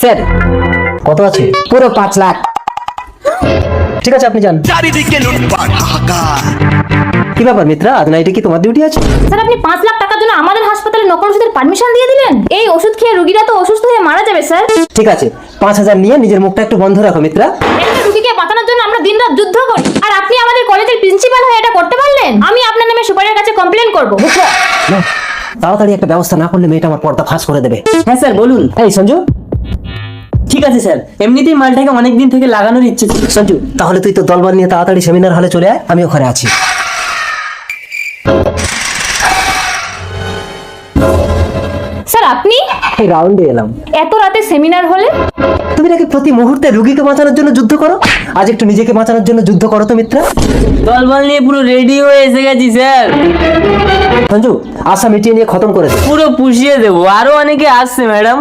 Sir কত আছে? পুরো পাঁচ লাখ। ঠিক আছে আপনি যান। চারিদিকে লুটপাট। হাহাকার। কি ব্যাপার মিত্রা? আজ নাইটে কি তোমার ডিউটি আছে? স্যার আপনি পাঁচ লাখ টাকার জন্য আমাদের হাসপাতালে নকল ওষুধের পারমিশন দিয়ে দিলেন? এই ওষুধ খেয়ে রুগীরা তো অসুস্থ হয়ে মারা যাবে স্যার। ঠিক আছে পাঁচ হাজার নিয়ে নিজের মুখটা একটু বন্ধ রাখো মিত্রা। একটা রুগীকে বাঁচানোর জন্য আমরা দিনরাত যুদ্ধ করি। আর আপনি আমাদের কলেজের প্রিন্সিপাল হয়ে এটা করতে পারলেন? আমি আপনার নামে সুপারের কাছে কমপ্লেন করব। তাড়াতাড়ি একটা ব্যবস্থা না করলে মেয়েটা আমার পর্দা ফাঁস করে দেবে। হ্যাঁ স্যার বলুন। এই সঞ্জু। ঠিক আছে স্যার। এমনিতেই মালটাকে অনেক দিন থেকে লাগানোর ইচ্ছে ছিল। সঞ্জু তাহলে তুই তো দলবল নিয়ে তাড়াতাড়ি সেমিনার হলে চলে আয় আমি ওখানে আছি। স্যার আপনি? এই রাউন্ডে এলাম। এত রাতে সেমিনার হলে? তুমি নাকি প্রতি মুহূর্তে রুগীকে বাঁচানোর জন্য যুদ্ধ করো? আজ একটু নিজেকে বাঁচানোর জন্য যুদ্ধ করো তো মিত্রা। দলবল নিয়ে পুরো রেডি হয়ে এসে গেছি স্যার। সঞ্জু আশা মিটিয়ে নিয়ে খতম করে দে। পুরো পুষিয়ে দেবো। আরও অনেকে আসছে ম্যাডাম।